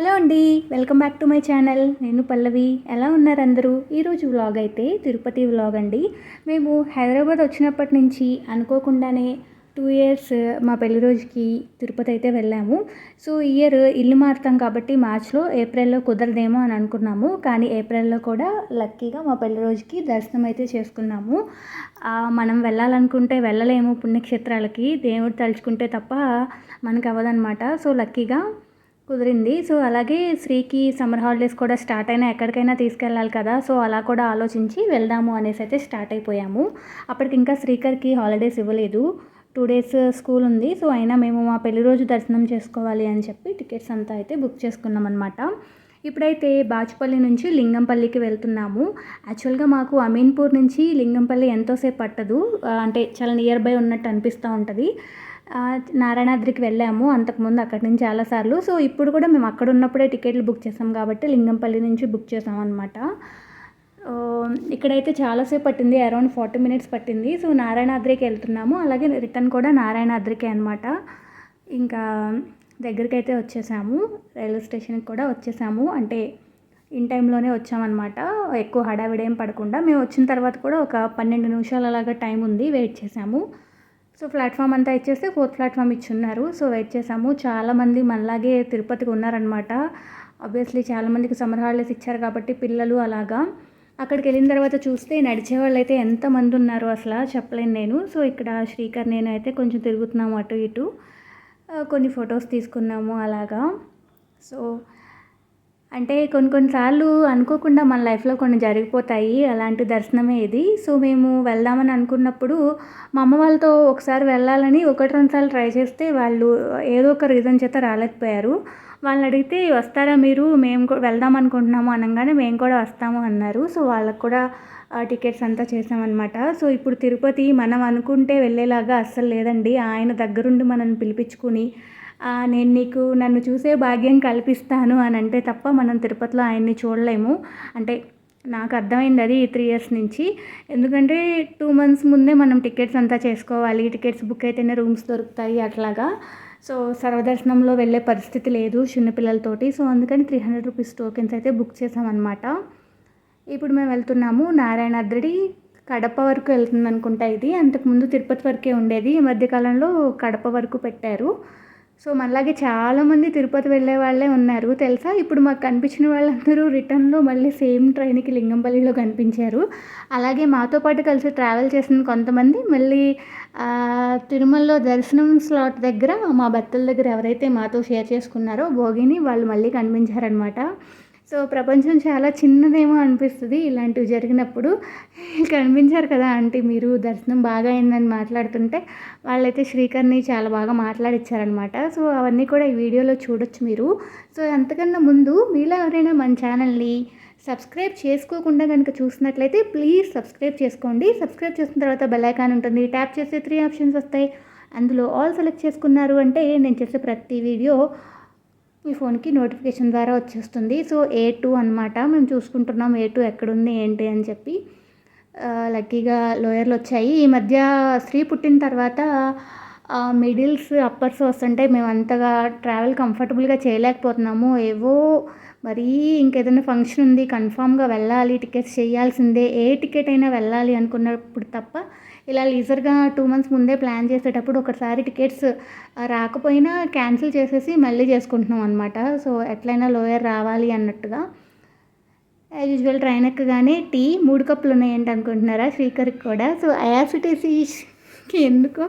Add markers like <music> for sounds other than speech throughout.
Hello అండి welcome back to my channel. నేను పల్లవి. ఎలా ఉన్నారు అందరూ? ఈరోజు వ్లాగ్ అయితే తిరుపతి వ్లాగ్ అండి. మేము హైదరాబాద్ వచ్చినప్పటి నుంచి అనుకోకుండానే టూ ఇయర్స్ మా పెళ్ళి రోజుకి తిరుపతి అయితే వెళ్ళాము. సో ఇయర్ ఇల్లు మారుతాం కాబట్టి మార్చ్లో ఏప్రిల్లో కుదరదేమో అని అనుకున్నాము. కానీ ఏప్రిల్లో కూడా లక్కీగా మా పెళ్ళి రోజుకి దర్శనం అయితే చేసుకున్నాము. మనం వెళ్ళాలనుకుంటే వెళ్ళలేము పుణ్యక్షేత్రాలకి. దేవుడు తలుచుకుంటే తప్ప మనకు అవ్వదనమాట సో లక్కీగా కుదిరింది. సో అలాగే శ్రీకి సమ్మర్ హాలిడేస్ కూడా స్టార్ట్ అయినా ఎక్కడికైనా తీసుకెళ్ళాలి కదా. సో అలా కూడా ఆలోచించి వెళ్దాము అనేసి అయితే స్టార్ట్ అయిపోయాము. అప్పటికి ఇంకా శ్రీకర్కి హాలిడేస్ ఇవ్వలేదు. టూ డేస్ స్కూల్ ఉంది. సో అయినా మేము మా పెళ్ళి రోజు దర్శనం చేసుకోవాలి అని చెప్పి టికెట్స్ అంతా అయితే బుక్ చేసుకున్నాం అనమాట ఇప్పుడైతే బాచుపల్లి నుంచి లింగంపల్లికి వెళ్తున్నాము. యాక్చువల్గా మాకు అమీన్పూర్ నుంచి లింగంపల్లి ఎంతోసేపు పట్టదు. అంటే చాలా నియర్ బై ఉన్నట్టు అనిపిస్తూ ఉంటుంది. నారాయణాద్రికి వెళ్ళాము. అంతకుముందు అక్కడి నుంచి చాలాసార్లు సో ఇప్పుడు కూడా మేము అక్కడ ఉన్నప్పుడే టికెట్లు బుక్ చేసాం కాబట్టి లింగంపల్లి నుంచి బుక్ చేసాం అనమాట ఇక్కడైతే చాలాసేపు పట్టింది. అరౌండ్ ఫార్టీ మినిట్స్ పట్టింది. సో నారాయణాద్రికి వెళ్తున్నాము. అలాగే రిటర్న్ కూడా నారాయణాద్రికే అనమాట ఇంకా దగ్గరికి అయితే వచ్చేసాము. రైల్వే స్టేషన్కి కూడా వచ్చేసాము. అంటే ఇన్ టైంలోనే వచ్చామన్నమాట. ఎక్కువ హడావిడేం ఏం పడకుండా. మేము వచ్చిన తర్వాత కూడా ఒక పన్నెండు నిమిషాలు అలాగా టైం ఉంది. వెయిట్ చేసాము. సో ప్లాట్ఫామ్ అంతా ఇచ్చేస్తే ఫోర్త్ ప్లాట్ఫామ్ ఇచ్చున్నారు. సో వెయిట్ చేసాము చాలామంది మనలాగే తిరుపతికి ఉన్నారనమాట ఆబ్వియస్లీ చాలామందికి సమ్మర్ హాలిడేస్ ఇచ్చారు కాబట్టి పిల్లలు అలాగా. అక్కడికి వెళ్ళిన తర్వాత చూస్తే నడిచే వాళ్ళు అయితే ఎంతమంది ఉన్నారు అసలు చెప్పలేను నేను. సో ఇక్కడ శ్రీకర్ నేను అయితే కొంచెం తిరుగుతున్నాము అటు ఇటు. కొన్ని ఫొటోస్ తీసుకున్నాము అలాగా. సో అంటే కొన్ని కొన్నిసార్లు అనుకోకుండా మన లైఫ్లో కొన్ని జరిగిపోతాయి అలాంటి దర్శనమే ఇది. సో మేము వెళ్దామని అనుకున్నప్పుడు మా అమ్మ వాళ్ళతో ఒకసారి వెళ్ళాలని ఒకటి రెండుసార్లు ట్రై చేస్తే వాళ్ళు ఏదో ఒక రీజన్ చేత రాలేకపోయారు. వాళ్ళని అడిగితే వస్తారా మీరు? మేము కూడా వెళ్దాం అనుకుంటున్నాము అనగానే మేము కూడా వస్తాము అన్నారు. సో వాళ్ళకు కూడా టికెట్స్ అంతా చేసామన్నమాట సో ఇప్పుడు తిరుపతి మనం అనుకుంటే వెళ్ళేలాగా అస్సలు లేదండి. ఆయన దగ్గరుండి మనల్ని పిలిపించుకుని నేను నీకు నన్ను చూసే భాగ్యం కల్పిస్తాను అని అంటే తప్ప మనం తిరుపతిలో ఆయన్ని చూడలేము. అంటే నాకు అర్థమైంది అది త్రీ ఇయర్స్ నుంచి. ఎందుకంటే టూ మంత్స్ ముందే మనం టికెట్స్ అంతా చేసుకోవాలి. టికెట్స్ బుక్ అయితేనే రూమ్స్ దొరుకుతాయి అట్లాగా. సో సర్వదర్శనంలో వెళ్ళే పరిస్థితి లేదు చిన్నపిల్లలతోటి. సో అందుకని త్రీ హండ్రెడ్ రూపీస్ టోకెన్స్ అయితే బుక్ చేసామన్నమాట ఇప్పుడు మేము వెళ్తున్నాము నారాయణాద్రి కడప వరకు వెళ్తుంది అనుకుంటా ఇది అంతకుముందు తిరుపతి వరకే ఉండేది. ఈ మధ్యకాలంలో కడప వరకు పెట్టారు. సో మనలాగే చాలామంది తిరుపతి వెళ్ళే వాళ్ళే ఉన్నారు. తెలుసా? ఇప్పుడు మాకు కనిపించిన వాళ్ళందరూ రిటర్న్లో మళ్ళీ సేమ్ ట్రైన్కి లింగంపల్లిలో కనిపించారు. అలాగే మాతో పాటు కలిసి ట్రావెల్ చేసిన కొంతమంది మళ్ళీ తిరుమలలో దర్శనం స్లాట్ దగ్గర మా భర్తల దగ్గర ఎవరైతే మాతో షేర్ చేసుకున్నారో భోగిని వాళ్ళు మళ్ళీ కనిపించారనమాట సో ప్రపంచం చాలా చిన్నదేమో అనిపిస్తుంది. ఇలాంటివి జరిగినప్పుడు కనిపించారు కదా ఆంటీ మీరు దర్శనం బాగా అయిందని మాట్లాడుతుంటే వాళ్ళైతే శ్రీకర్ని చాలా బాగా మాట్లాడిచ్చారనమాట సో అవన్నీ కూడా ఈ వీడియోలో చూడొచ్చు మీరు. సో అంతకన్నా ముందు మీలో ఎవరైనా మన ఛానల్ని సబ్స్క్రైబ్ చేసుకోకుండా కనుక చూసినట్లయితే ప్లీజ్ సబ్స్క్రైబ్ చేసుకోండి. సబ్స్క్రైబ్ చేసిన తర్వాత బెల్ ఐకాన్ ఉంటుంది. ట్యాప్ చేస్తే త్రీ ఆప్షన్స్ వస్తాయి. అందులో ఆల్ సెలెక్ట్ చేసుకున్నారు అంటే నేను చేసే ప్రతి వీడియో మీ ఫోన్కి నోటిఫికేషన్ ద్వారా వచ్చేస్తుంది. సో ఏ టూ అనమాట మేము చూసుకుంటున్నాం ఏ టూ ఎక్కడుంది ఏంటి అని చెప్పి. లక్కీగా లోయర్లు వచ్చాయి. ఈ మధ్య స్త్రీ పుట్టిన తర్వాత మిడిల్స్ అప్పర్స్ వస్తుంటే మేము అంతగా ట్రావెల్ కంఫర్టబుల్గా చేయలేకపోతున్నాము. ఏవో మరీ ఇంకేదైనా ఫంక్షన్ ఉంది కన్ఫామ్గా వెళ్ళాలి టికెట్స్ చేయాల్సిందే ఏ టికెట్ అయినా వెళ్ళాలి అనుకున్నప్పుడు తప్ప ఇలా లీజర్గా టూ మంత్స్ ముందే ప్లాన్ చేసేటప్పుడు ఒకసారి టికెట్స్ రాకపోయినా క్యాన్సిల్ చేసేసి మళ్ళీ చేసుకుంటున్నాం అనమాట సో ఎట్లయినా లోయర్ రావాలి అన్నట్టుగా. యాజ్ యూజువల్ ట్రైన్ ఎక్కగానే టీ మూడు కప్పులు ఉన్నాయంట అనుకుంటున్నారా శ్రీకర్కి కూడా. సో ఐఆర్సిటీసీ <laughs> ఎందుకో?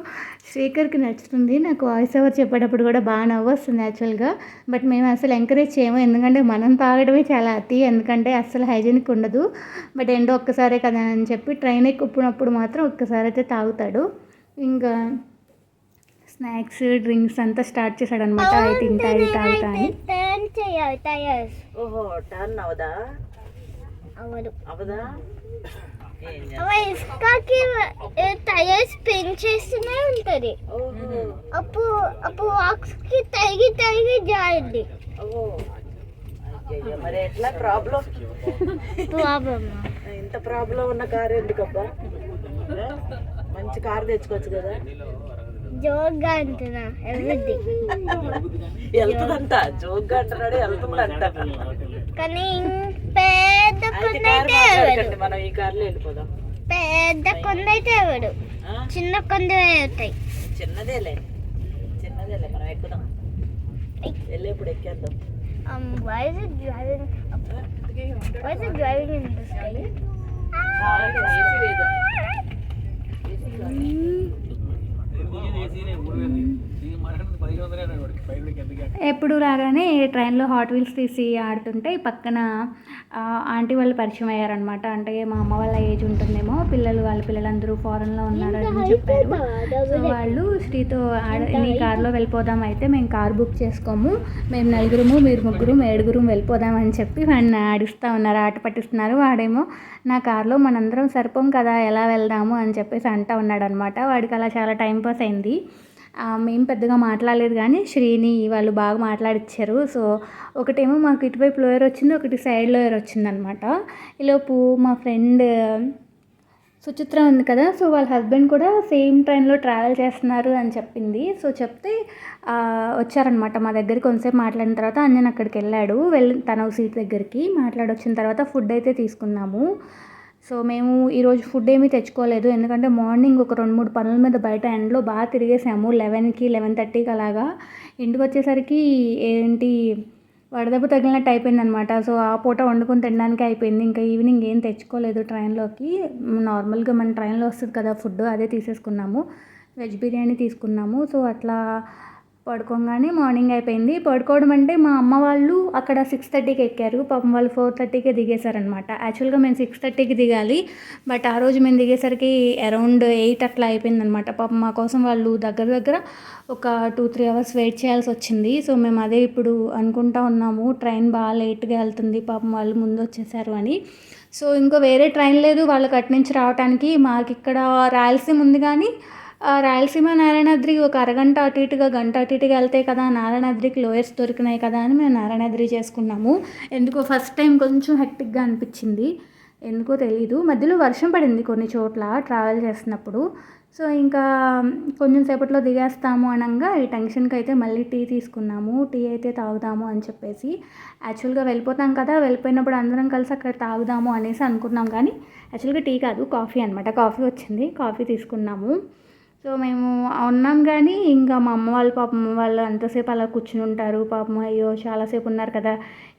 శ్రీకర్కి నచ్చుతుంది. నాకు వాయిస్ ఓవర్ చెప్పేటప్పుడు కూడా బాగా నవ్వు వస్తుంది యాక్చువల్గా బట్ మేము అసలు ఎంకరేజ్ చేయము. ఎందుకంటే మనం తాగడమే చాలా అతి. ఎందుకంటే అస్సలు హైజీనిక్ ఉండదు. బట్ ఎండో ఒక్కసారే కదా అని చెప్పి ట్రైన్ ఎక్కున్నప్పుడు మాత్రం ఒక్కసారి అయితే తాగుతాడు. ఇంకా స్నాక్స్ డ్రింక్స్ అంతా స్టార్ట్ చేశాడు అనమాట అవి తింటా ఇవి తాగుతా అని. ఓహో టర్న్ అవదా అవదా ఏం చేస్తా- అవ ఇసుకకి టైర్స్ స్పిన్ చేస్తూనే ఉంటుంది. అప్పుడు అప్పుడు వాక్స్కి తరిగి తరిగి జారింది. ఓహో. అయ్యయ్యో, మరి ఎట్లా ప్రాబ్లం? ప్రాబ్లమ్? ఇంత ప్రాబ్లం ఉన్న కారు ఎందుకబ్బా? మంచి కారు తెచ్చుకోవచ్చు కదా? జోక్గా అంటున్నా వెళ్తుందంట జోక్గా అంటున్నాడు వెళ్తుందంట. కానీ పెద్ద మాట్లాడకండి మనం ఈ కార్లో వెళ్ళిపోదాం. పెద్ద కొండ అయితే ఎవడు? చిన్న కొండ అవుతాయి. చిన్నదేలే. చిన్నదేలే మనం ఎక్కుదాం. వెళ్ళేప్పుడు ఎక్కేద్దాం. Um, why is it driving? Why is it driving in the sky? AC లేదు. ఎప్పుడు రాగానే ట్రైన్లో హాట్ వీల్స్ తీసి ఆడుతుంటే పక్కన ఆంటీ వాళ్ళు పరిచయం అయ్యారనమాట అంటే మా అమ్మ వాళ్ళ ఏజ్ ఉంటుందేమో పిల్లలు వాళ్ళ పిల్లలందరూ ఫారెన్లో ఉన్నారని చెప్పారు. సో వాళ్ళు శ్రీతో ఆడ నీ కార్లో వెళ్ళిపోదాం అయితే మేము కార్ బుక్ చేసుకోము మేము నలుగురము మీరు ముగ్గురు ఏడుగురు వెళ్ళిపోదాం అని చెప్పి వాడిని ఆడిస్తూ ఉన్నారు ఆట పట్టిస్తున్నారు. వాడేమో నా కార్లో మనందరం సరిపోం కదా ఎలా వెళ్దాము అని చెప్పేసి అంటా ఉన్నాడు అనమాట వాడికి అలా చాలా టైం పాస్ అయింది. మేము పెద్దగా మాట్లాడలేదు కానీ శ్రీని వాళ్ళు బాగా మాట్లాడిచ్చారు. సో ఒకటేమో మాకు ఇటువైపు లోయర్ వచ్చింది ఒకటి సైడ్ లోయర్ వచ్చిందనమాట. ఈలోపు మా ఫ్రెండ్ సుచిత్ర ఉంది కదా సో వాళ్ళ హస్బెండ్ కూడా సేమ్ ట్రైన్లో ట్రావెల్ చేస్తున్నారు అని చెప్పింది. సో చెప్తే వచ్చారనమాట మా దగ్గర కొంతసేపు మాట్లాడిన తర్వాత అంజన్ అక్కడికి వెళ్ళాడు. వెళ్ళి తన సీట్ దగ్గరికి మాట్లాడి వచ్చిన తర్వాత ఫుడ్ అయితే తీసుకున్నాము. సో మేము ఈరోజు ఫుడ్ ఏమీ తెచ్చుకోలేదు. ఎందుకంటే మార్నింగ్ ఒక రెండు మూడు పనుల మీద బయట ఎండలో బాగా తిరిగేసాము. లెవెన్కి లెవెన్ థర్టీకి అలాగా. ఇంటికి వచ్చేసరికి ఏంటి వడదెబ్బ తగిలినట్టు అయిపోయింది అనమాట సో ఆ పూట వండుకొని తినడానికి అయిపోయింది. ఇంకా ఈవినింగ్ ఏం తెచ్చుకోలేదు ట్రైన్లోకి నార్మల్గా మన ట్రైన్లో వస్తుంది కదా ఫుడ్ అదే తీసేసుకున్నాము. వెజ్ బిర్యానీ తీసుకున్నాము. సో అట్లా పడుకోగానే మార్నింగ్ అయిపోయింది. పడుకోవడం అంటే మా అమ్మ వాళ్ళు అక్కడ సిక్స్ థర్టీకి ఎక్కారు. పాపం వాళ్ళు ఫోర్ థర్టీకే దిగేశారనమాట యాక్చువల్గా మేము సిక్స్ థర్టీకి దిగాలి. బట్ ఆ రోజు మేము దిగేసరికి అరౌండ్ ఎయిట్ అట్లా అయిపోయిందనమాట పాపం మా కోసం వాళ్ళు దగ్గర దగ్గర ఒక టూ త్రీ అవర్స్ వెయిట్ చేయాల్సి వచ్చింది. సో మేము అదే ఇప్పుడు అనుకుంటా ఉన్నాము. ట్రైన్ బాగా లేట్గా వెళ్తుంది. పాపం వాళ్ళు ముందు వచ్చేసారు అని. సో ఇంకో వేరే ట్రైన్ లేదు. వాళ్ళకి అటు నుంచి రావడానికి మాకు ఇక్కడ రాయలసీమ ఉంది కానీ రాయలసీమ నారాయణాద్రి ఒక అరగంట అటు ఇటుగా గంట అటు ఇటుగా వెళ్తే కదా నారాయణాద్రికి లోయర్స్ దొరికినాయి కదా అని మేము నారాయణాద్రి చేసుకున్నాము. ఎందుకో ఫస్ట్ టైం కొంచెం హెక్టిక్గా అనిపించింది. ఎందుకో తెలీదు. మధ్యలో వర్షం పడింది కొన్ని చోట్ల ట్రావెల్ చేస్తున్నప్పుడు. సో ఇంకా కొంచెం సేపట్లో దిగేస్తాము అనగా ఈ టెన్షన్కి అయితే మళ్ళీ టీ తీసుకున్నాము. టీ అయితే తాగుదాము అని చెప్పేసి. యాక్చువల్గా వెళ్ళిపోతాం కదా వెళ్ళిపోయినప్పుడు అందరం కలిసి అక్కడ తాగుదాము అనేసి అనుకున్నాం. కానీ యాక్చువల్గా టీ కాదు కాఫీ అనమాట కాఫీ వచ్చింది. కాఫీ తీసుకున్నాము. సో మేము ఉన్నాం కానీ ఇంకా మా అమ్మ వాళ్ళ పాపం వాళ్ళు అంతసేపు అలా కూర్చుని ఉంటారు. పాపం అయ్యో చాలాసేపు ఉన్నారు కదా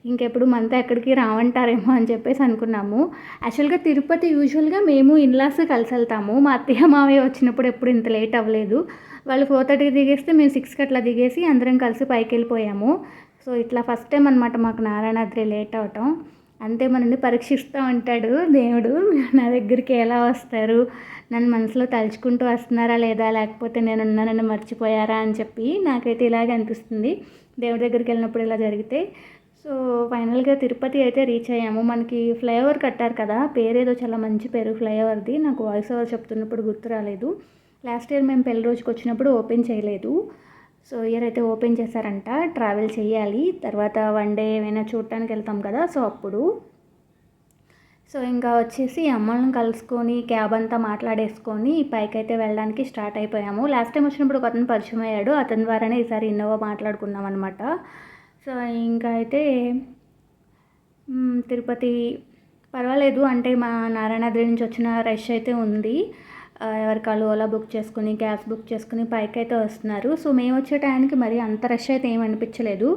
ఇంకెప్పుడు మనతో ఎక్కడికి రావంటారేమో అని చెప్పేసి అనుకున్నాము. యాక్చువల్గా తిరుపతి యూజువల్గా మేము ఇన్లాస్ కలిసి వెళ్తాము. మా అత్తయ్య మావయ్య వచ్చినప్పుడు ఎప్పుడు ఇంత లేట్ అవ్వలేదు. వాళ్ళు ఫోర్ థర్టీకి దిగేస్తే మేము సిక్స్కి అట్లా దిగేసి అందరం కలిసి పైకి వెళ్ళిపోయాము. సో ఇట్లా ఫస్ట్ టైం అనమాట మాకు నారాయణాద్రి లేట్ అవటం. అంతే మనల్ని పరీక్షిస్తూ ఉంటాడు దేవుడు. నా దగ్గరికి ఎలా వస్తారు? నన్ను మనసులో తలుచుకుంటూ వస్తున్నారా లేదా? లేకపోతే నేను ఉన్నానని మర్చిపోయారా? అని చెప్పి నాకైతే ఇలాగే అనిపిస్తుంది. దేవుడి దగ్గరికి వెళ్ళినప్పుడు ఇలా జరిగితే. సో ఫైనల్గా తిరుపతి అయితే రీచ్ అయ్యాము. మనకి ఫ్లైఓవర్ కట్టారు కదా? పేరేదో చాలా మంచి పేరు ఫ్లైఓవర్ది. నాకు వాయిస్ ఓవర్ చెప్తున్నప్పుడు గుర్తు రాలేదు. లాస్ట్ ఇయర్ మేము పెళ్ళి రోజుకి వచ్చినప్పుడు ఓపెన్ చేయలేదు. సో ఇయర్ అయితే ఓపెన్ చేశారంట. ట్రావెల్ చేయాలి. తర్వాత వన్ డే ఏమైనా చూడటానికి వెళ్తాం కదా? సో అప్పుడు సో ఇంకా వచ్చేసి అమ్మలను కలుసుకొని క్యాబ్ అంతా మాట్లాడేసుకొని పైకి అయితే వెళ్ళడానికి స్టార్ట్ అయిపోయాము. లాస్ట్ టైం వచ్చినప్పుడు ఒక అతను పరిచయం అయ్యాడు. అతని ద్వారానే ఈసారి ఇన్నోవా మాట్లాడుకున్నాం అనమాట సో ఇంకా అయితే తిరుపతి పర్వాలేదు. అంటే మా నారాయణాద్రి నుంచి వచ్చిన రష్ అయితే ఉంది. ఎవరికాలు ఓలా బుక్ చేసుకుని గ్యాస్ బుక్ చేసుకుని పైకి అయితే వస్తున్నారు. సో మేము వచ్చే టైంకి మరి అంత రష్ అయితే ఏమి అనిపించలేదు.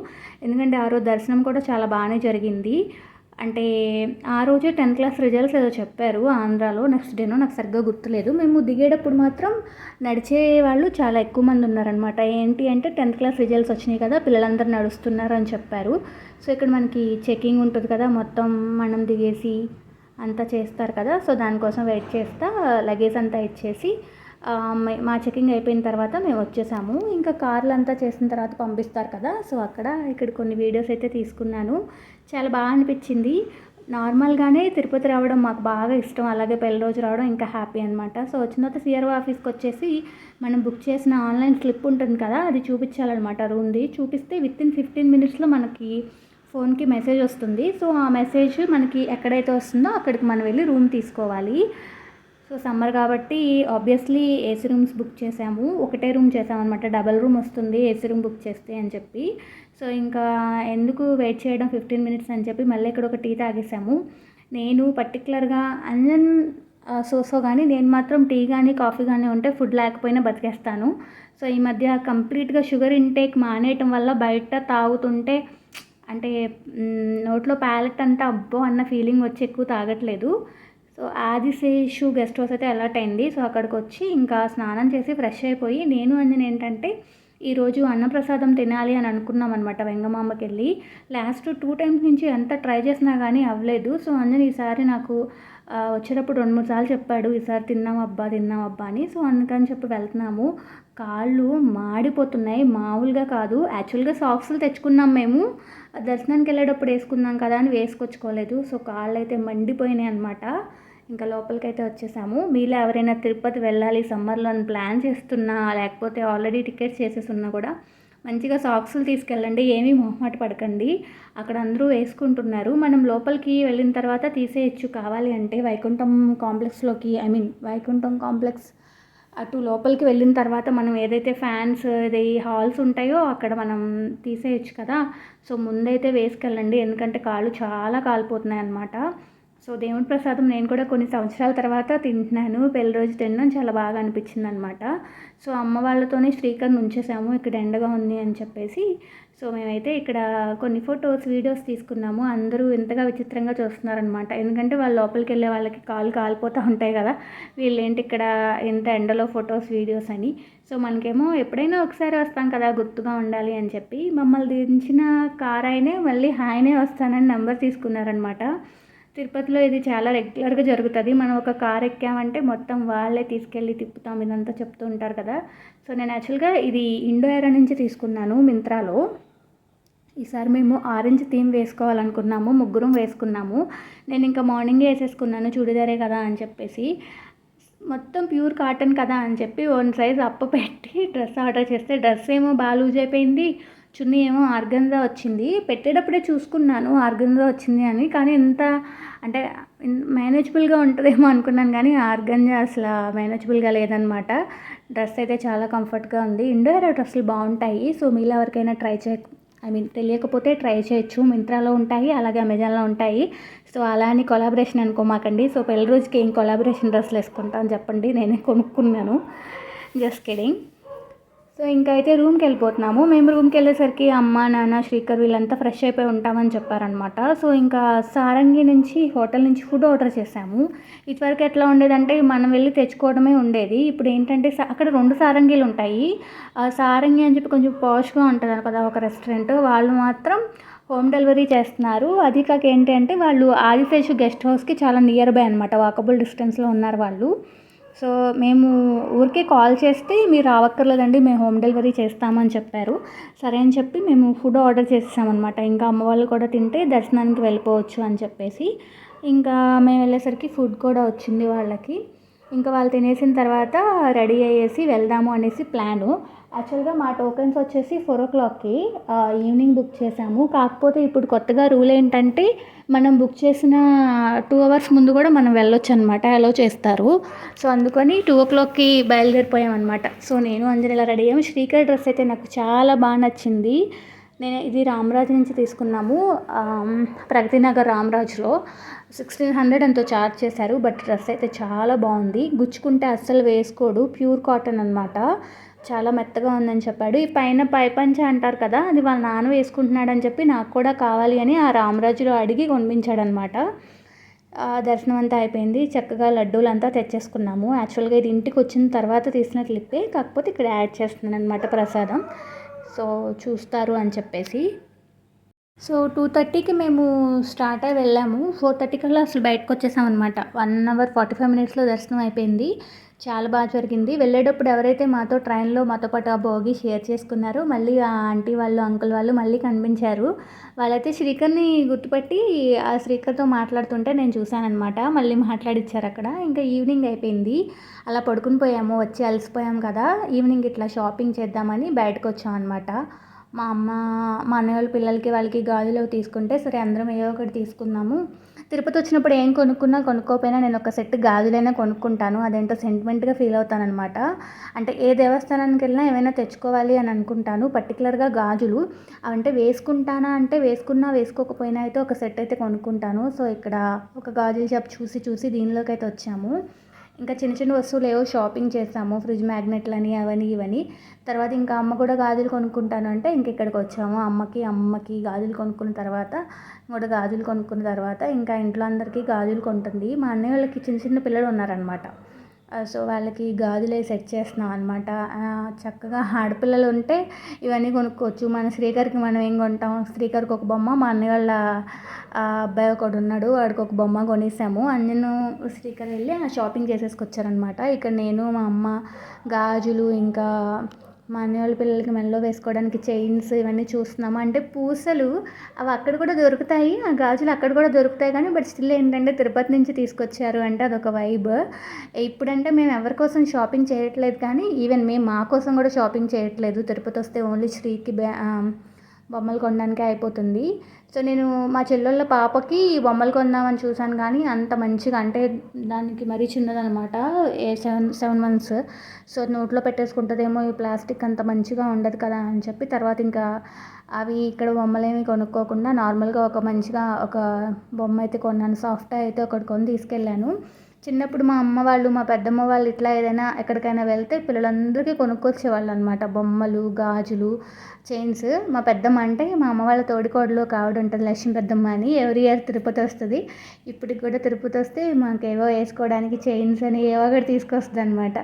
ఎందుకంటే ఆ రోజు దర్శనం కూడా చాలా బాగానే జరిగింది. అంటే ఆ రోజే టెన్త్ క్లాస్ రిజల్ట్స్ ఏదో చెప్పారు ఆంధ్రాలో నెక్స్ట్ డేనో నాకు సరిగ్గా గుర్తులేదు. మేము దిగేటప్పుడు మాత్రం నడిచే వాళ్ళు చాలా ఎక్కువ మంది ఉన్నారనమాట ఏంటి అంటే టెన్త్ క్లాస్ రిజల్ట్స్ వచ్చినాయి కదా పిల్లలందరూ నడుస్తున్నారు అని చెప్పారు. సో ఇక్కడ మనకి చెకింగ్ ఉంటుంది కదా మొత్తం మనం దిగేసి అంతా చేస్తారు కదా. సో దానికోసం వెయిట్ చేస్తా లగేజ్ అంతా ఇచ్చేసి మా చెకింగ్ అయిపోయిన తర్వాత మేము వచ్చేసాము. ఇంకా కార్లు అంతా చేసిన తర్వాత పంపిస్తారు కదా. సో అక్కడ ఇక్కడ కొన్ని వీడియోస్ అయితే తీసుకున్నాను. చాలా బాగా అనిపించింది. నార్మల్గానే తిరుపతి రావడం మాకు బాగా ఇష్టం. అలాగే పెళ్ళి రోజు రావడం ఇంకా హ్యాపీ అనమాట సో వచ్చిన తర్వాత సిఆర్ఓ ఆఫీస్కి వచ్చేసి మనం బుక్ చేసిన ఆన్లైన్ స్లిప్ ఉంటుంది కదా అది చూపించాలన్నమాట రూమ్ది. చూపిస్తే విత్ ఇన్ ఫిఫ్టీన్ మినిట్స్లో మనకి ఫోన్కి మెసేజ్ వస్తుంది. సో ఆ మెసేజ్ మనకి ఎక్కడైతే వస్తుందో అక్కడికి మనం వెళ్ళి రూమ్ తీసుకోవాలి. సో సమ్మర్ కాబట్టి ఆబ్వియస్లీ ఏసీ రూమ్స్ బుక్ చేసాము ఒకటే రూమ్ చేసామన్నమాట డబల్ రూమ్ వస్తుంది ఏసీ రూమ్ బుక్ చేస్తే అని చెప్పి. సో ఇంకా ఎందుకు వెయిట్ చేయడం ఫిఫ్టీన్ మినిట్స్ అని చెప్పి మళ్ళీ ఇక్కడ ఒక టీ తాగేసాము నేను పర్టికులర్గా అంజన్ సో సో కానీ నేను మాత్రం టీ కానీ కాఫీ కానీ ఉంటే ఫుడ్ లేకపోయినా బతికేస్తాను. సో ఈ మధ్య కంప్లీట్గా షుగర్ ఇంటేక్ మానేయటం వల్ల బయట తాగుతుంటే అంటే నోట్లో ప్యాలెట్ అంతా అబ్బో అన్న ఫీలింగ్ వచ్చి ఎక్కువ తాగట్లేదు. సో ఆదిశేషు గెస్ట్ హౌస్ అయితే అలర్ట్ అయింది. సో అక్కడికి వచ్చి ఇంకా స్నానం చేసి ఫ్రెష్ అయిపోయి నేను అంజన్ ఏంటంటే ఈరోజు అన్నప్రసాదం తినాలి అని అనుకున్నాం అనమాట వెంగమాంబకి వెళ్ళి లాస్ట్ టూ టైమ్స్ నుంచి ఎంత ట్రై చేసినా కానీ అవ్వలేదు. సో అంజన్ ఈసారి నాకు వచ్చేటప్పుడు రెండు మూడు సార్లు చెప్పాడు ఈసారి తిన్నాం అబ్బా తిన్నాం అబ్బా అని. సో అందుకని చెప్పి వెళ్తున్నాము. కాళ్ళు మాడిపోతున్నాయి. మామూలుగా కాదు. యాక్చువల్గా సాక్స్లు తెచ్చుకున్నాం మేము. దర్శనానికి వెళ్ళేటప్పుడు వేసుకుందాం కదా అని వేసుకొచ్చుకోలేదు. సో కాళ్ళు అయితే మండిపోయినాయి అనమాట ఇంకా లోపలికైతే వచ్చేసాము. మీలో ఎవరైనా తిరుపతి వెళ్ళాలి సమ్మర్లో అని ప్లాన్ చేస్తున్నా లేకపోతే ఆల్రెడీ టికెట్స్ చేసేసున్నా కూడా మంచిగా సాక్స్లు తీసుకెళ్ళండి ఏమీ మొహమాట పడకండి. అక్కడ అందరూ వేసుకుంటున్నారు. మనం లోపలికి వెళ్ళిన తర్వాత తీసేయచ్చు. కావాలి అంటే వైకుంఠం కాంప్లెక్స్లోకి ఐ మీన్ వైకుంఠం కాంప్లెక్స్ అటు లోపలికి వెళ్ళిన తర్వాత మనం ఏదైతే ఫ్యాన్స్ ఇది హాల్స్ ఉంటాయో అక్కడ మనం తీసేయచ్చు కదా. సో ముందైతే వేసుకెళ్ళండి. ఎందుకంటే కాళ్ళు చాలా కాలిపోతున్నాయి అన్నమాట సో దేవుడి ప్రసాదం నేను కూడా కొన్ని సంవత్సరాల తర్వాత తింటున్నాను. పెళ్ళి రోజు తినడం చాలా బాగా అనిపించింది అనమాట సో అమ్మ వాళ్ళతోనే శ్రీకర్ని ఉంచేసాము. ఇక్కడ ఎండగా ఉంది అని చెప్పేసి. సో మేమైతే ఇక్కడ కొన్ని ఫొటోస్ వీడియోస్ తీసుకున్నాము. అందరూ ఇంతగా విచిత్రంగా చూస్తున్నారనమాట. ఎందుకంటే వాళ్ళు లోపలికి వెళ్ళే వాళ్ళకి కాలు కాలిపోతూ ఉంటాయి కదా. వీళ్ళేంటి ఇక్కడ ఇంత ఎండలో ఫొటోస్ వీడియోస్ అని. సో మనకేమో ఎప్పుడైనా ఒకసారి వస్తాం కదా గుర్తుగా ఉండాలి అని చెప్పి. మమ్మల్ని దించిన కార్ ఆయనే మళ్ళీ హాయనే వస్తానని నెంబర్ తీసుకున్నారనమాట. తిరుపతిలో ఇది చాలా రెగ్యులర్గా జరుగుతుంది. మనం ఒక కార్ ఎక్కామంటే మొత్తం వాళ్ళే తీసుకెళ్ళి తిప్పుతాం. ఇదంతా చెప్తూ ఉంటారు కదా. సో నేను యాక్చువల్గా ఇది ఇండో ఏరా నుంచి తీసుకున్నాను మింత్రాలో. ఈసారి మేము ఆరెంజ్ థీమ్ వేసుకోవాలనుకున్నాము. ముగ్గురం వేసుకున్నాము. నేను ఇంకా మార్నింగే వేసేసుకున్నాను. చూడిదారే కదా అని చెప్పేసి. మొత్తం ప్యూర్ కాటన్ కదా అని చెప్పి వన్ సైజ్ అప్ప పెట్టి డ్రెస్ ఆర్డర్ చేస్తే డ్రెస్ ఏమో బాగా లూజ్ అయిపోయింది. చున్నీ ఏమో ఆర్గన్జా వచ్చింది. పెట్టేటప్పుడే చూసుకున్నాను ఆర్గన్జా వచ్చింది అని. కానీ ఎంత అంటే మేనేజబుల్గా ఉంటుందేమో అనుకున్నాను కానీ ఆర్గన్జా అసలు మేనేజబుల్గా లేదనమాట. డ్రెస్ అయితే చాలా కంఫర్ట్గా ఉంది. ఇండోర్ డ్రెస్సులు బాగుంటాయి. సో మీలో ఎవరికైనా ట్రై చేయ ఐ మీన్ తెలియకపోతే ట్రై చేయొచ్చు. మింత్రాలో ఉంటాయి అలాగే అమెజాన్లో ఉంటాయి. సో అలా అని కొలాబరేషన్ అనుకోమాకండి. సో పెళ్ళి రోజుకి ఏం కొలాబరేషన్ డ్రెస్సులు వేసుకుంటాను చెప్పండి. నేనే కొనుక్కున్నాను. జస్ట్ కిడింగ్ సో ఇంకా అయితే రూమ్కి వెళ్ళిపోతున్నాము మేము రూమ్కి వెళ్ళేసరికి అమ్మ నాన్న శ్రీకర్ వీళ్ళంతా ఫ్రెష్ అయిపోయి ఉంటామని చెప్పారనమాట సో ఇంకా సారంగి నుంచి హోటల్ నుంచి ఫుడ్ ఆర్డర్ చేసాము ఇదివరకు ఎట్లా ఉండేదంటే మనం వెళ్ళి తెచ్చుకోవడమే ఉండేది. ఇప్పుడు ఏంటంటే అక్కడ రెండు సారంగీలు ఉంటాయి. ఆ సారంగి అని చెప్పి కొంచెం పాష్గా ఉంటుంది కదా ఒక రెస్టారెంట్. వాళ్ళు మాత్రం హోమ్ డెలివరీ చేస్తున్నారు. అది కాక ఏంటంటే అంటే వాళ్ళు ఆదిశేషు గెస్ట్ హౌస్కి చాలా నియర్ బై అనమాట వాకబుల్ డిస్టెన్స్లో ఉన్నారు వాళ్ళు. సో మేము ఊరికే కాల్ చేస్తే మీరు రావక్కర్లేదండి మేము హోమ్ డెలివరీ చేస్తామని చెప్పారు. సరే అని చెప్పి మేము ఫుడ్ ఆర్డర్ చేసేసామన్నమాట. ఇంకా అమ్మ వాళ్ళు కూడా తింటే దర్శనానికి వెళ్ళిపోవచ్చు అని చెప్పేసి. ఇంకా మేము వెళ్ళేసరికి ఫుడ్ కూడా వచ్చింది వాళ్ళకి. ఇంకా వాళ్ళు తినేసిన తర్వాత రెడీ అయ్యేసి వెళ్దాము అనేసి ప్లాను. యాక్చువల్గా మా టోకెన్స్ వచ్చేసి ఫోర్ ఓ క్లాక్కి ఈవినింగ్ బుక్ చేసాము కాకపోతే ఇప్పుడు కొత్తగా రూల్ ఏంటంటే మనం బుక్ చేసిన టూ అవర్స్ ముందు కూడా మనం వెళ్ళొచ్చు అనమాట అలో చేస్తారు. సో అందుకని టూ ఓ క్లాక్కి బయలుదేరిపోయాం అనమాట సో నేను అంజనేలా రెడీ అయ్యాము. శ్రీకర్ డ్రెస్ అయితే నాకు చాలా బాగా నచ్చింది. నేను ఇది రామరాజు నుంచి తీసుకున్నాము ప్రగతి నగర్ రామరాజులో. సిక్స్టీన్ హండ్రెడ్ ఎంతో ఛార్జ్ చేశారు బట్ డ్రెస్ అయితే చాలా బాగుంది. గుచ్చుకుంటే అస్సలు వేసుకోడు ప్యూర్ కాటన్ అనమాట చాలా మెత్తగా ఉందని చెప్పాడు. ఈ పైన పైపంచ అంటారు కదా అది వాళ్ళ నాన్న వేసుకుంటున్నాడని చెప్పి నాకు కూడా కావాలి అని ఆ రామరాజులో అడిగి కొనిపించాడనమాట. ఆ దర్శనం అంతా అయిపోయింది. చక్కగా లడ్డూలు అంతా తెచ్చేసుకున్నాము. యాక్చువల్గా ఇది ఇంటికి వచ్చిన తర్వాత తీసిన క్లిప్పే కాకపోతే ఇక్కడ యాడ్ చేస్తున్నాను అనమాట ప్రసాదం. సో చూస్తారు అని చెప్పేసి. సో టూ థర్టీకి మేము స్టార్ట్ అయి వెళ్ళాము. ఫోర్ థర్టీ కల్లా అసలు బయటకు వచ్చేసాం అనమాట వన్ అవర్ ఫార్టీ ఫైవ్ మినిట్స్లో దర్శనం అయిపోయింది. చాలా బాగా జరిగింది. వెళ్ళేటప్పుడు ఎవరైతే మాతో ట్రైన్లో మాతో పాటు ఆ భోగి షేర్ చేసుకున్నారో మళ్ళీ ఆ ఆంటీ వాళ్ళు అంకుల్ వాళ్ళు మళ్ళీ కనిపించారు. వాళ్ళైతే శ్రీకర్ని గుర్తుపట్టి ఆ శ్రీకర్తో మాట్లాడుతుంటే నేను చూశానమాట మళ్ళీ మాట్లాడిచ్చారు అక్కడ. ఇంకా ఈవినింగ్ అయిపోయింది. అలా పడుకుని పోయాము. వచ్చి అలసిపోయాం కదా. ఈవినింగ్ ఇట్లా షాపింగ్ చేద్దామని బయటకు వచ్చాం అనమాట మా అమ్మ మా అన్నయ్య వాళ్ళ పిల్లలకి వాళ్ళకి గాజులు తీసుకుంటే సరే అందరం ఏదో ఒకటి తీసుకుందాము. తిరుపతి వచ్చినప్పుడు ఏం కొనుక్కున్నా కొనుక్కోపోయినా నేను ఒక సెట్ గాజులైనా కొనుక్కుంటాను. అదేంటో సెంటిమెంట్గా ఫీల్ అవుతానన్నమాట. అంటే ఏ దేవస్థానానికి వెళ్ళినా ఏమైనా తెచ్చుకోవాలి అని అనుకుంటాను. పర్టికులర్గా గాజులు. అంటే వేసుకుంటానా అంటే వేసుకున్నా వేసుకోకపోయినా అయితే ఒక సెట్ అయితే కొనుక్కుంటాను. సో ఇక్కడ ఒక గాజుల షాప్ చూసి చూసి దీనిలోకి అయితే వచ్చాము. ఇంకా చిన్న చిన్న వస్తువులు ఏవో షాపింగ్ చేసాము ఫ్రిడ్జ్ మ్యాగ్నెట్లని అవని ఇవని. తర్వాత ఇంకా అమ్మ కూడా గాజులు కొనుక్కుంటాను అంటే ఇంక ఇక్కడికి వచ్చాము. అమ్మకి అమ్మకి గాజులు కొనుక్కున్న తర్వాత కూడా గాజులు కొనుక్కున్న తర్వాత ఇంకా ఇంట్లో అందరికీ గాజులు కొంటుంది. మా అన్నయ్య వాళ్ళకి చిన్న చిన్న పిల్లలు ఉన్నారనమాట సో వాళ్ళకి గాజులే సెట్ చేస్తున్నాం అనమాట చక్కగా ఆడపిల్లలు ఉంటే ఇవన్నీ కొనుక్కోవచ్చు. మన శ్రీకర్కి మనం ఏం కొంటాం? శ్రీకర్కి ఒక బొమ్మ మా అన్నయ్య వాళ్ళ అబ్బాయి ఒకడు ఉన్నాడు వాడికి ఒక బొమ్మ కొనేసాము. అందరూ శ్రీకర్ వెళ్ళి ఆ షాపింగ్ చేసేసుకొచ్చారనమాట ఇక్కడ నేను మా అమ్మ గాజులు ఇంకా మా అన్నయ్య వాళ్ళ పిల్లలకి మెడలో వేసుకోవడానికి చైన్స్ ఇవన్నీ చూస్తున్నాము. అంటే పూసలు అవి అక్కడ కూడా దొరుకుతాయి ఆ గాజులు అక్కడ కూడా దొరుకుతాయి కానీ బట్ స్టిల్ ఏంటంటే తిరుపతి నుంచి తీసుకొచ్చారు అంటే అదొక వైబ్. ఇప్పుడంటే మేము ఎవరి కోసం షాపింగ్ చేయట్లేదు కానీ ఈవెన్ మేము మా కోసం కూడా షాపింగ్ చేయట్లేదు. తిరుపతి వస్తే ఓన్లీ శ్రీకి బ్యా బొమ్మలు కొనడానికే అయిపోతుంది. సో నేను మా చెల్లెళ్ళ పాపకి బొమ్మలు కొందామని చూశాను కానీ అంత మంచిగా అంటే దానికి మరీ చిన్నదనమాట. A seven seven months. So నోట్లో పెట్టేసుకుంటుందేమో ఈ ప్లాస్టిక్ అంత మంచిగా ఉండదు కదా అని చెప్పి తర్వాత ఇంకా అవి ఇక్కడ బొమ్మలేమి కొనుక్కోకుండా నార్మల్గా ఒక మంచిగా ఒక బొమ్మ అయితే కొన్నాను. సాఫ్ట్ అయితే ఒకటి కొని తీసుకెళ్ళాను. చిన్నప్పుడు మా అమ్మ వాళ్ళు మా పెద్దమ్మ వాళ్ళు ఇట్లా ఏదైనా ఎక్కడికైనా వెళ్తే పిల్లలందరికీ కొనుక్కొచ్చేవాళ్ళు అనమాట బొమ్మలు గాజులు చైన్స్. మా పెద్దమ్మ అంటే మా అమ్మ వాళ్ళ తోడికోడలో ఒక ఆవిడ ఉంటుంది లక్ష్మీ పెద్దమ్మ అని. ఎవరి ఇయర్ తిరుపతి వస్తుంది. ఇప్పటికి కూడా తిరుపతి వస్తే మాకేవో వేసుకోవడానికి చైన్స్ అని ఏవో ఒకటి తీసుకొస్తుంది అనమాట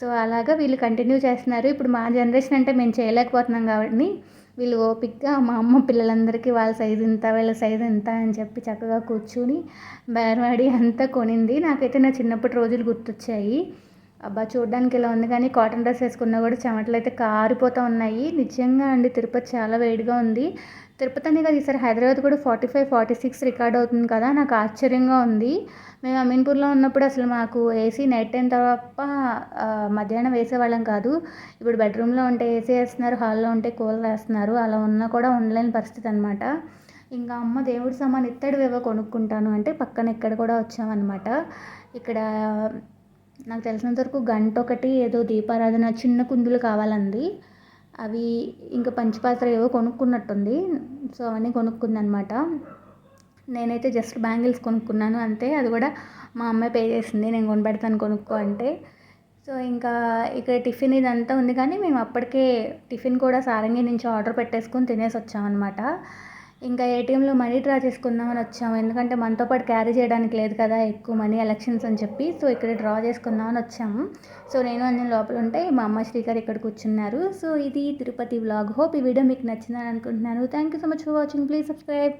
సో అలాగా వీళ్ళు కంటిన్యూ చేస్తున్నారు. ఇప్పుడు మా జనరేషన్ అంటే మేము చేయలేకపోతున్నాం కాబట్టి వీళ్ళు ఓపిక్గా మా అమ్మ పిల్లలందరికీ వాళ్ళ సైజు ఇంత వీళ్ళ సైజు ఇంత అని చెప్పి చక్కగా కూర్చుని బేరవాడి అంతా కొనింది. నాకైతే నా చిన్నప్పటి రోజులు గుర్తొచ్చాయి. అబ్బా చూడడానికి ఇలా ఉంది కానీ కాటన్ డ్రెస్ వేసుకున్నా కూడా చెమటలు అయితే కారిపోతూ ఉన్నాయి. నిజంగా అండి తిరుపతి చాలా వేడిగా ఉంది. తిరుపతి అనే కదా ఈసారి హైదరాబాద్ కూడా forty five forty six record అవుతుంది కదా నాకు ఆశ్చర్యంగా ఉంది. మేము అమీన్పూర్లో ఉన్నప్పుడు అసలు మాకు ఏసీ నైట్ టైం తప్ప మధ్యాహ్నం వేసేవాళ్ళం కాదు. ఇప్పుడు బెడ్రూమ్లో ఉంటే ఏసీ వేస్తున్నారు హాల్లో ఉంటే కూలర్ వేస్తున్నారు అలా ఉన్నా కూడా ఉండలేని పరిస్థితి అనమాట ఇంకా అమ్మ దేవుడి సామాన్ ఇత్తడివేవో కొనుక్కుంటాను అంటే పక్కన ఇక్కడ కూడా వచ్చామన్నమాట. ఇక్కడ నాకు తెలిసినంత వరకు గంట ఒకటి ఏదో దీపారాధన చిన్న కుందులు కావాలంది. అవి ఇంకా పంచపాత్ర ఏవో కొనుక్కున్నట్టుంది. సో అవన్నీ కొనుక్కుందనమాట. నేనైతే జస్ట్ బ్యాంగిల్స్ కొనుక్కున్నాను. అంతే అది కూడా మా అమ్మాయి పే చేసింది. నేను కొనిపెడతాను కొనుక్కో అంటే. సో ఇంకా ఇక్కడ టిఫిన్ ఇదంతా ఉంది. కానీ మేము అప్పటికే టిఫిన్ కూడా సారంగి నుంచి ఆర్డర్ పెట్టేసుకొని తినేసి వచ్చామన్నమాట ఇంకా ఏటీఎంలో మనీ డ్రా చేసుకుందామని వచ్చాము. ఎందుకంటే మనతో పాటు క్యారీ చేయడానికి లేదు కదా ఎక్కువ మనీ ఎలక్షన్స్ అని చెప్పి. సో ఇక్కడ డ్రా చేసుకుందామని వచ్చాము. సో నేను అన్ని లోపల ఉంటే మా అమ్మ శ్రీకర్ ఇక్కడ కూర్చున్నారు. సో ఇది తిరుపతి వ్లాగ్ హోప్ ఈ వీడియో మీకు నచ్చిందని అనుకుంటున్నాను. Thank you so much for watching please subscribe